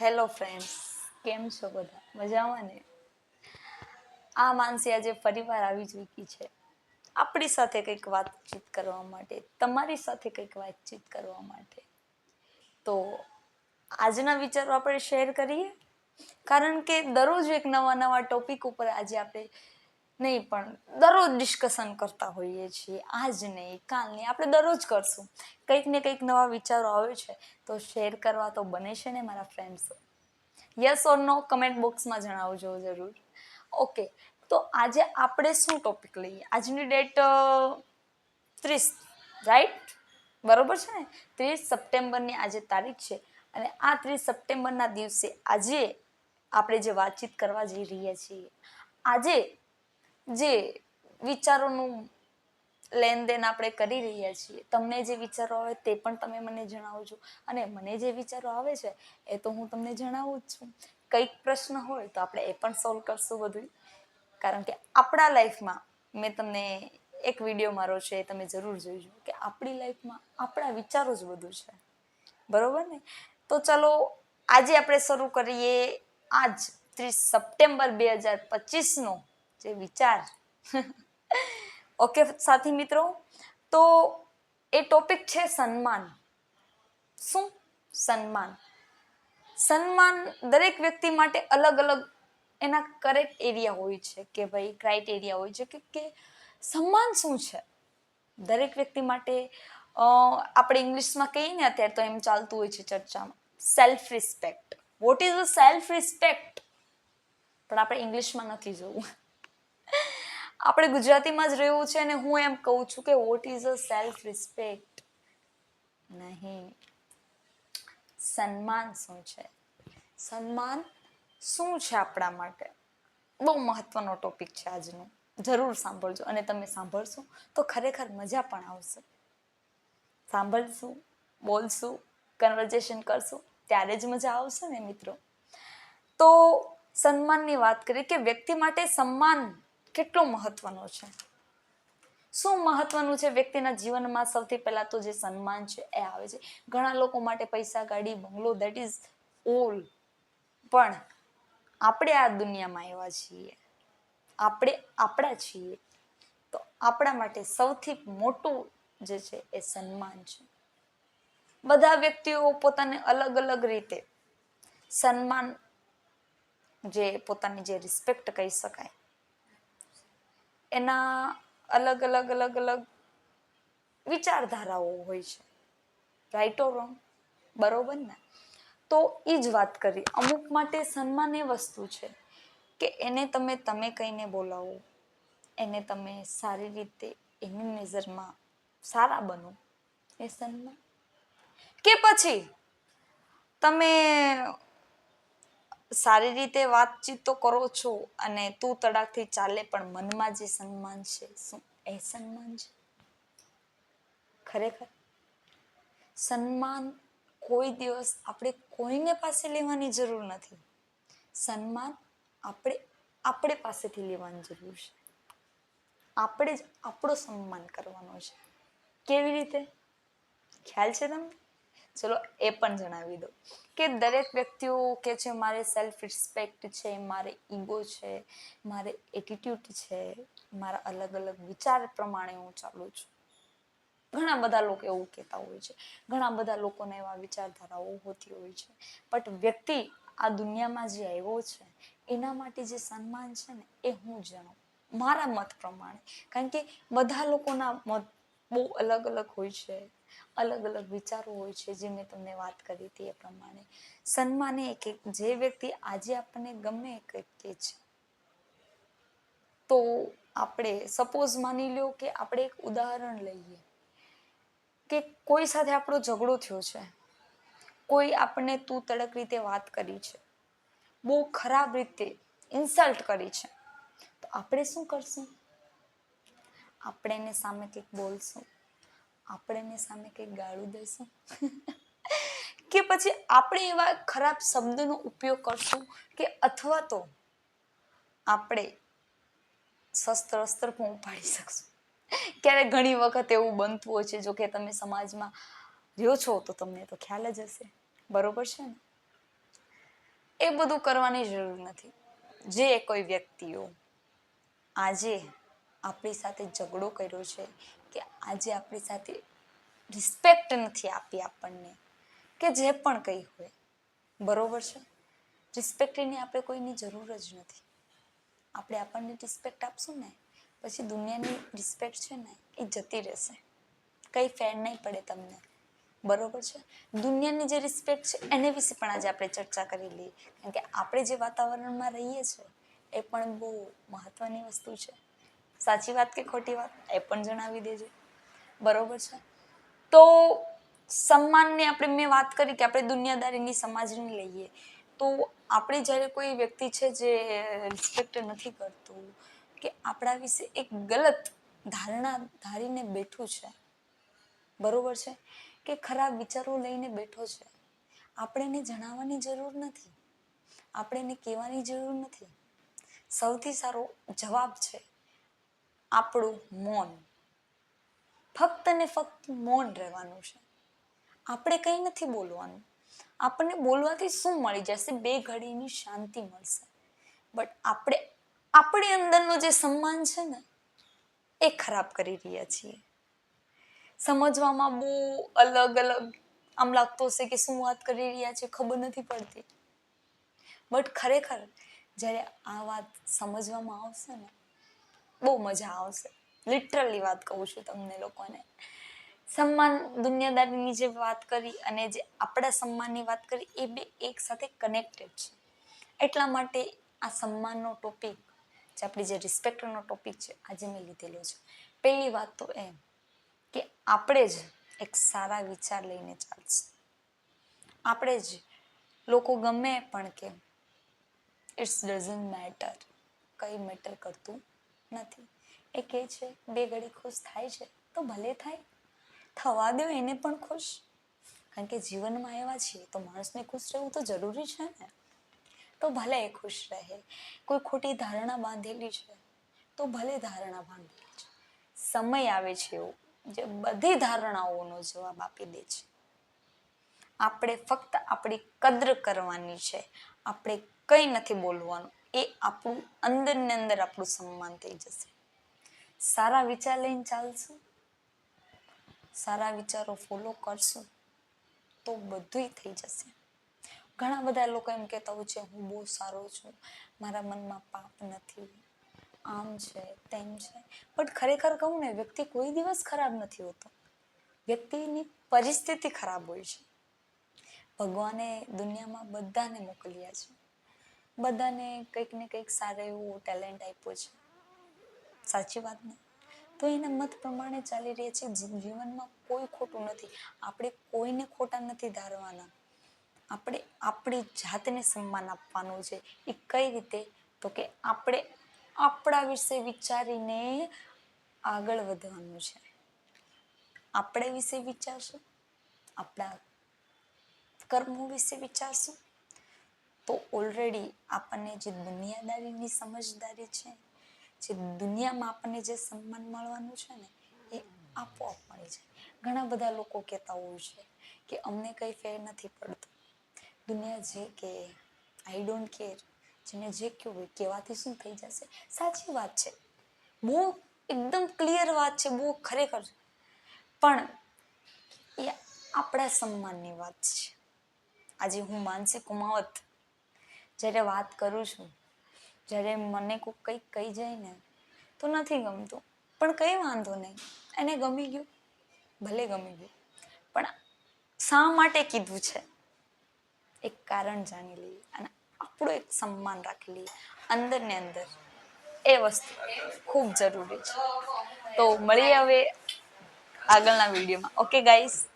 Hello friends કેમ છો બધા? મજામાં ને? આ માનસી આજે ફરીવાર આવી ચૂકી છે. આપણી સાથે કંઈક વાતચીત કરવા માટે, તમારી સાથે કંઈક વાતચીત કરવા માટે. તો આજના વિચારો આપણે શેર કરીએ? કારણ કે દરરોજ એક નવા નવા ટોપિક ઉપર આજે આપણે નહીં, પણ દરરોજ ડિસ્કશન કરતા હોઈએ છીએ. આજ નહીં, કાલ નહીં, આપણે દરરોજ કરશું. કંઈક ને કંઈક નવા વિચારો આવે છે, તો શેર કરવા તો બને છે ને મારા ફ્રેન્ડ્સો યસ ઓર નો કમેન્ટ બોક્સમાં જણાવજો જરૂર. ઓકે તો આજે આપણે શું ટોપિક લઈએ? આજની ડેટ ત્રીસ રાઈટ બરોબર છે ને? ત્રીસ સપ્ટેમ્બરની આજે તારીખ છે, અને આ ત્રીસ સપ્ટેમ્બરના દિવસે આજે આપણે જે વાતચીત કરવા જઈ રહ્યા છીએ, આજે જે વિચારોનું લેનદેન આપણે કરી રહ્યા છીએ, તમને જે વિચારો આવે તે પણ તમે મને જણાવજો. અને મને જે વિચારો આવે છે, એ તો હું તમને જણાવું જ છું. કંઈક પ્રશ્ન હોય તો આપણે એ પણ સોલ્વ કરશું બધું. કારણ કે આપણા લાઈફમાં મેં તમને એક વીડિયો મારો છે, એ તમે જરૂર જોઈજો કે આપણી લાઈફમાં આપણા વિચારો જ બધું છે. બરોબર ને? તો ચલો, આજે આપણે શરૂ કરીએ આજ ત્રીસ સપ્ટેમ્બર બે હજાર પચીસનો જે વિચાર. ઓકે, સાથી મિત્રો? તો એ ટોપિક છે સન્માન. શું? સન્માન. સન્માન દરેક વ્યક્તિ માટે અલગ અલગ એના કરેક્ટ એરિયા હોય છે કે ભાઈ ક્રાઇટેરિયા હોય છે કે કે સન્માન શું છે? દરેક વ્યક્તિ માટે આપણે ઇંગ્લિશમાં કહીએ ને અત્યારે તો એમ ચાલતું હોય છે ચર્ચામાં self respect what is a self respect પણ આપણે ઇંગ્લિશમાં નથી જોવું. આપણે ગુજરાતીમાં જ રહેવું છે અને હું એમ કહું છું કે what is a self respect નહીં. સન્માન શું છે? સન્માન શું છે આપણા માટે? બહુ મહત્વનો ટોપિક છે આજનો. જરૂર સાંભળજો અને તમે સાંભળશો તો ખરેખર મજા પણ આવશે. સાંભળશું, બોલશું કન્વર્ઝેશન કરશું, ત્યારે જ મજા આવશે ને મિત્રો? તો સન્માનની વાત કરીએ કે વ્યક્તિ માટે સન્માન કેટલો મહત્વનો છે? શું મહત્વનું છે વ્યક્તિના જીવનમાં? સૌથી પહેલાં તો જે સન્માન છે એ આવે છે. ઘણા લોકો માટે પૈસા, ગાડી, બંગલો દેટ ઇઝ ઓલ પણ આપણે આ દુનિયામાં એવા છીએ. આપણે આપણા છીએ. તો આપણા માટે સૌથી મોટું જે છે એ સન્માન છે. બધા વ્યક્તિઓ પોતાને અલગ અલગ રીતે સન્માન જે પોતાની જે રિસ્પેક્ટ કહી શકાય એના અલગ અલગ અલગ અલગ વિચારધારાઓ હોય છે. રાઈટ ઓર રોંગ બરોબર ને? તો એ જ વાત કરી અમુક માટે સન્માન એ વસ્તુ છે કે એને તમે તમે કહીને બોલાવો. એને તમે સારી રીતે, એની નજરમાં સારા બનો. એ સન્માન. કે પછી તમે સારી રીતે વાતચીત તો કરો છો અને તું તડાકથી ચાલે, પણ મનમાં જે સન્માન છે, શું? એ સન્માન છે? ખરેખર? સન્માન કોઈ દિવસ આપણે કોઈને પાસે લેવાની જરૂર નથી. સન્માન આપણે આપણે પાસેથી લેવાની જરૂર છે. આપણે જ આપણો સન્માન કરવાનો છે. કેવી રીતે? ખ્યાલ છે તમને? ચલો, એ પણ જણાવી દો. કે દરેક વ્યક્તિઓ કે છે, મારે સેલ્ફ રિસ્પેક્ટ છે, મારે ઈગો છે, મારે એટીટ્યુડ છે, મારા અલગ અલગ વિચાર પ્રમાણે હું ચાલું છું. ઘણા બધા લોકો એવું કહેતા હોય છે. ઘણા બધા લોકોને એવા વિચારધારાઓ હોતી હોય છે. બટ વ્યક્તિ આ દુનિયામાં જે આવ્યો છે, એના માટે જે સન્માન છે ને, એ હું જાણું. મારા મત પ્રમાણે. કારણ કે બધા લોકોના મત બહુ અલગ અલગ હોય છે. અલગ અલગ વિચારો હોય છે, જે મેં તમને વાત કરી હતી એ પ્રમાણે. સન્માને એક એક, જે વ્યક્તિ આજે આપણને ગમે એક કહે છે. તો આપણે સપોઝ માની લો કે આપણે એક ઉદાહરણ લઈએ કે કોઈ સાથે આપણો ઝઘડો થયો છે. કોઈ આપણને તું તડક રીતે વાત કરી છે. બહુ ખરાબ રીતે ઇન્સલ્ટ કરી છે. તો આપણે શું કરશું? આપણે એને સામે કંઈક બોલશું. આપણે એની સામે કંઈક ગાળું દઈશું? કે પછી આપણે એવા ખરાબ શબ્દનો ઉપયોગ કરશું કે અથવા તો આપણે શસ્ત્ર અસ્ત્ર પણ ઉપાડી શકશું. ક્યારેક ઘણી વખત એવું બનતું હોય છે, જો કે તમે સમાજમાં રહ્યો છો, તો તમને તો ખ્યાલ જ હશે. બરોબર છે ને? એ બધું કરવાની જરૂર નથી. જે કોઈ વ્યક્તિઓ આજે આપણી સાથે ઝઘડો કર્યો છે આજે આપણી સાથે રિસ્પેક્ટ નથી આપી આપણને, કે જે પણ કંઈ હોય. બરોબર છે? રિસ્પેક્ટની આપણે કોઈની જરૂર જ નથી. આપણે આપણને રિસ્પેક્ટ આપશું ને, પછી દુનિયાની રિસ્પેક્ટ છે ને, એ જતી રહેશે. કંઈ ફેર નહીં પડે તમને. બરોબર છે? દુનિયાની જે રિસ્પેક્ટ છે, એને વિશે પણ આજે આપણે ચર્ચા કરી લઈએ. કારણ કે આપણે જે વાતાવરણમાં રહીએ છીએ, એ પણ બહુ મહત્વની વસ્તુ છે. સાચી વાત કે ખોટી વાત, એ પણ જણાવી દેજો. બરોબર છે? તો સન્માનની આપણે મેં વાત કરી કે આપણે દુનિયાદારીની સમાજની લઈએ. તો આપણે જ્યારે કોઈ વ્યક્તિ છે જે રિસ્પેક્ટ નથી કરતું કે આપણા વિશે એક ગલત ધારણા ધારીને બેઠું છે, બરોબર છે? કે ખરાબ વિચારો લઈને બેઠો છે આપણે એને જણાવવાની જરૂર નથી આપણે એને કહેવાની જરૂર નથી. સૌથી સારો જવાબ છે આપણું મૌન. ફક્ત ને ફક્ત મૌન રહેવાનું છે. આપણે કંઈ નથી બોલવાનું. આપણને બોલવાથી શું મળી જશે? બે ઘડીની શાંતિ મળશે. બટ આપણે, આપણી અંદરનો જે સન્માન છે ને, એ ખરાબ કરી રહ્યા છીએ. સમજવામાં બહુ અલગ અલગ આમ લાગતો હશે કે શું વાત કરી રહ્યા છે, ખબર નથી પડતી. બટ ખરેખર, જ્યારે આ વાત સમજવામાં આવશે ને, બહુ મજા આવશે. લિટરલી વાત કહું છું તમને લોકોને. સન્માન દુનિયાદારીની જે વાત કરી અને જે આપણા સન્માનની વાત કરી, એ બે એક સાથે કનેક્ટેડ છે. એટલા માટે આ સન્માનનો ટોપિક જે આપણી જે રિસ્પેક્ટનો ટોપિક છે, આજે મેં લીધેલો છે. પહેલી વાત તો એમ કે આપણે જ એક સારા વિચાર લઈને ચાલશે. આપણે જ લોકો ગમે પણ કે ઇટ્સ ડઝન્ટ મેટર કંઈ મેટર કરતું નથી. એ કહે છે, બે ઘડી ખુશ થાય છે તો ભલે થાય. થવા દો એને પણ ખુશ. કારણ કે જીવનમાં એવા છીએ તો માણસને ખુશ રહેવું તો જરૂરી છે ને. તો ભલે એ ખુશ રહે. કોઈ ખોટી ધારણા બાંધેલી છે તો ભલે ધારણા બાંધેલી છે. સમય આવે છે એવો. જે બધી ધારણાઓનો જવાબ આપી દે છે. આપણે ફક્ત આપણી કદર કરવાની છે. આપણે કંઈ નથી બોલવાનું. એ આપણું અંદર ને અંદર આપણું સન્માન થઈ જશે. સારા વિચાર લઈને ચાલશું, સારા વિચારો ફોલો કરશું, તો બધુંય થઈ જશે. ઘણા બધા લોકો એમ કહેતા હોય છે, હું બહુ સારો છું, મારા મનમાં પાપ નથી, આમ છે, તેમ છે. બટ ખરેખર કહું ને, વ્યક્તિ કોઈ દિવસ ખરાબ નથી હોતો. વ્યક્તિની પરિસ્થિતિ ખરાબ હોય છે. ભગવાને દુનિયામાં બધાને મોકલ્યા છે. બધાને કંઈક ને કંઈક સારું એવું ટેલેન્ટ આપ્યું છે. સાચી વાત ને? તો એના મત પ્રમાણે ચાલી રહ્યા છે. જીવનમાં કોઈ ખોટું નથી. આપણે કોઈને ખોટા નથી ધારવાના. આપણે આપણી જાતને સન્માન આપવાનું છે. એ કઈ રીતે? તો કે આપણે આપણા વિશે વિચારીને આગળ વધવાનું છે. આપણે વિશે વિચારશું? આપણા કર્મો વિશે વિચારશું? તો ઓલરેડી આપણને જે દુનિયાદારીની સમજદારી છે, જે દુનિયામાં આપણને જે સન્માન મળવાનું છે ને, એ આપોઆપ મળી જાય. ઘણા બધા લોકો કહેતા હોય છે કે અમને કંઈ ફેર નથી પડતું. દુનિયા જે કે આઈ ડોન્ટ કેર જેને જે કહેવું હોય, કહેવાથી શું થઈ જશે? સાચી વાત છે. બહુ એકદમ ક્લિયર વાત છે, બહુ ખરેખર પણ એ આપણા સન્માનની વાત છે. આજે હું માનસી કુમાવત જ્યારે વાત કરું છું, જ્યારે મને કોઈ કંઈક કહી જાય ને, તો નથી ગમતું. પણ કંઈ વાંધો નહીં. એને ગમી ગયું, ભલે ગમી ગયું. પણ શા માટે કીધું છે? એક કારણ જાણી લઈએ અને આપણું એક સન્માન રાખી લઈએ. અંદર ને અંદર. એ વસ્તુ ખૂબ જરૂરી છે. તો મળીએ હવે આગળના વિડીયોમાં. Okay guys